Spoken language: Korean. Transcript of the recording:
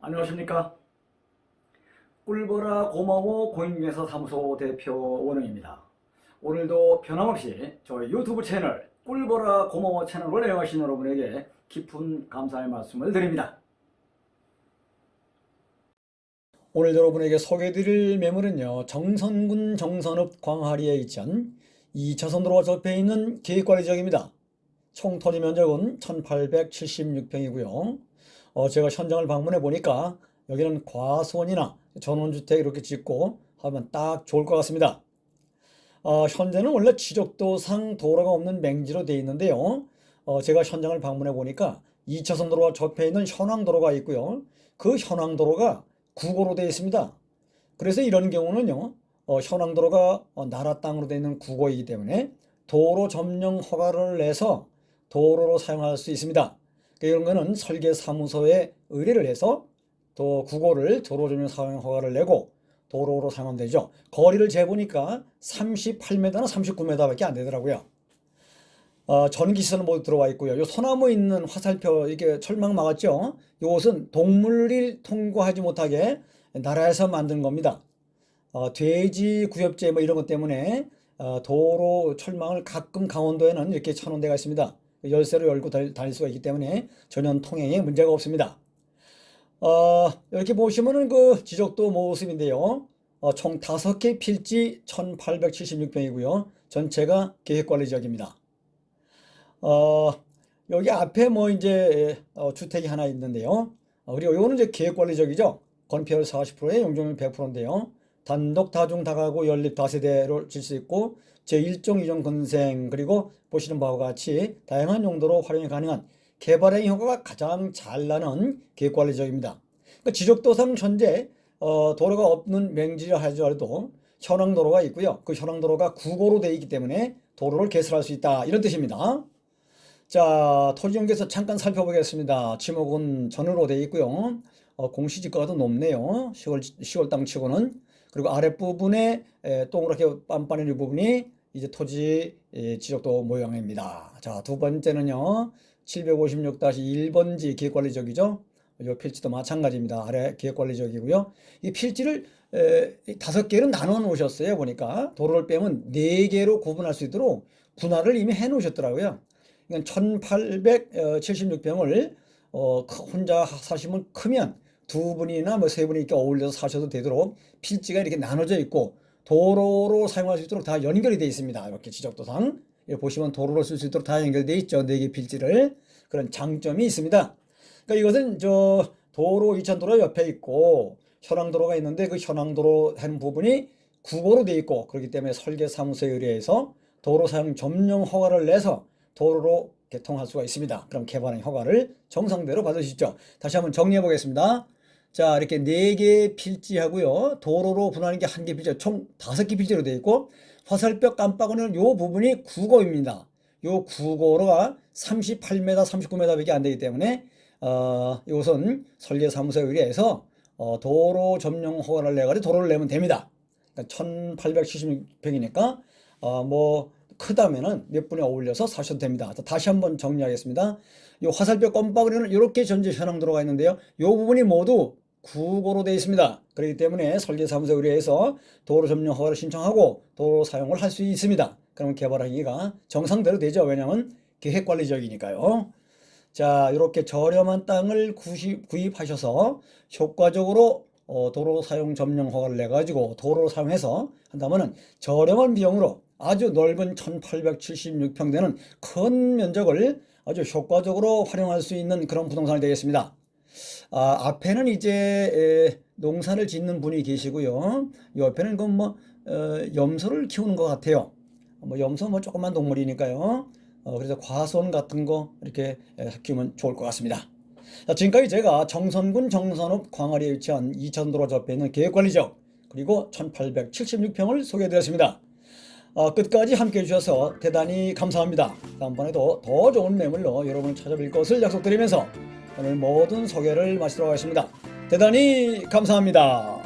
안녕하십니까? 꿀보라 고마워 공인중개사 사무소 대표 원웅입니다. 오늘도 변함없이 저희 유튜브 채널 꿀보라 고마워 채널을 애용하신 여러분에게 깊은 감사의 말씀을 드립니다. 오늘 여러분에게 소개해드릴 매물은요 정선군 정선읍 광하리에 위치한 2차선도로가 접해 있는 계획관리 지역입니다. 총 토지 면적은 1876평이고요 어, 제가 현장을 방문해 보니까 여기는 과수원이나 전원주택 이렇게 짓고 하면 딱 좋을 것 같습니다. 어, 현재는 원래 지적도상 도로가 없는 맹지로 되어 있는데요. 어, 제가 현장을 방문해 보니까 2차선 도로가 접해 있는 현황도로가 있고요. 그 현황도로가 국어로 되어 있습니다. 그래서 이런 경우는요. 어, 현황도로가 어, 나라 땅으로 되어 있는 국어이기 때문에 도로 점령 허가를 내서 도로로 사용할 수 있습니다. 이런 거는 설계사무소에 의뢰를 해서 또 국어를 도로 점용 사용 허가를 내고 도로로 사용하면 되죠. 거리를 재보니까 38m나 39m밖에 안 되더라고요. 어, 전기 시설은 모두 들어와 있고요. 요 소나무 있는 화살표 이게 철망 막았죠. 이것은 동물을 통과하지 못하게 나라에서 만든 겁니다. 어, 돼지 구엽제 뭐 이런 것 때문에 어, 도로 철망을 가끔 강원도에는 이렇게 쳐놓은 데가 있습니다. 열쇠로 열고 달- 다닐 수가 있기 때문에 전혀 통행에 문제가 없습니다. 어, 이렇게 보시면은 그 지적도 모습인데요. 어, 총 5개 필지 1876평이고요. 전체가 계획관리 지역입니다. 어, 여기 앞에 뭐 이제 어, 주택이 하나 있는데요. 어, 그리고 요거는 이제 계획관리 지역이죠. 건폐율 40%에 용적률 100%인데요. 단독 다중 다가구 연립 다세대로 질 수 있고 제1종 2종 건생 그리고 보시는 바와 같이 다양한 용도로 활용이 가능한 개발의 효과가 가장 잘 나는 계획관리 지역입니다. 그러니까 지적도상 현재 어, 도로가 없는 맹지라 하더라도 현황도로가 있고요. 그 현황도로가 국어로 되어 있기 때문에 도로를 개설할 수 있다 이런 뜻입니다. 자, 토지용계에서 잠깐 살펴보겠습니다. 지목은 전으로 되어 있고요. 어, 공시지가도 높네요. 시골, 시골 땅 치고는. 그리고 아랫부분에 에, 동그랗게 빤빤한 이 부분이 이제 토지 에, 지적도 모양입니다. 자, 두 번째는요. 756-1번지 기획관리적이죠. 이 필지도 마찬가지입니다. 아래 기획관리적이고요. 이 필지를 다섯 개로 나눠 놓으셨어요. 보니까 도로를 빼면 네 개로 구분할 수 있도록 분할을 이미 해 놓으셨더라고요. 그러니까 1876평을 어, 크- 혼자 사시면 크면 두 분이나 뭐 세 분이 이렇게 어울려서 사셔도 되도록 필지가 이렇게 나눠져 있고 도로로 사용할 수 있도록 다 연결이 되어 있습니다. 이렇게 지적도상 여기 보시면 도로로 쓸 수 있도록 다 연결되어 있죠. 네 개 필지를 그런 장점이 있습니다. 그러니까 이것은 저 도로 2차도로 옆에 있고 현황도로가 있는데 그 현황도로 한 부분이 국어로 되어 있고 그렇기 때문에 설계사무소에 의뢰해서 도로 사용 점령 허가를 내서 도로로 개통할 수가 있습니다. 그럼 개발의 허가를 정상대로 받으시죠. 다시 한번 정리해 보겠습니다. 자, 이렇게 네개 필지하고요. 도로로 분할하는 게 한 개 필지, 총 다섯 개 필지로 되어 있고 화살표 깜빡이는 요 부분이 국어입니다. 요 국어로가 38m, 39m밖에 안 되기 때문에 어, 이것은 설계사무소에 의뢰해서 어, 도로 점령 허가를 내가지고 도로를 내면 됩니다. 그러니까 1876평이니까 어, 뭐 크다면은 몇 분에 어울려서 사셔도 됩니다. 자, 다시 한번 정리하겠습니다. 이 화살표 껌바구니는 이렇게 전제 현황 들어가 있는데요. 이 부분이 모두 국어로 되어 있습니다. 그렇기 때문에 설계사무소에 의뢰해서 도로 점령 허가를 신청하고 도로 사용을 할 수 있습니다. 그러면 개발하기가 정상대로 되죠. 왜냐하면 계획관리적이니까요. 자, 이렇게 저렴한 땅을 구입하셔서 효과적으로 어, 도로 사용 점령 허가를 내 가지고 도로를 사용해서 한다면은 저렴한 비용으로 아주 넓은 1876평 되는 큰 면적을 아주 효과적으로 활용할 수 있는 그런 부동산이 되겠습니다. 아, 앞에는 이제 에, 농사를 짓는 분이 계시고요. 옆에는 그뭐 어, 염소를 키우는 것 같아요. 뭐 염소 뭐 조그만 동물이니까요. 어, 그래서 과수원 같은 거 이렇게 에, 키우면 좋을 것 같습니다. 자, 지금까지 제가 정선군 정선읍 광아리에 위치한 이천도로 접해 있는 계획관리적 그리고 1876평을 소개해드렸습니다. 어, 끝까지 함께 해 주셔서 대단히 감사합니다. 다음번에도 더 좋은 매물로 여러분을 찾아뵐 것을 약속드리면서 오늘 모든 소개를 마치도록 하겠습니다. 대단히 감사합니다.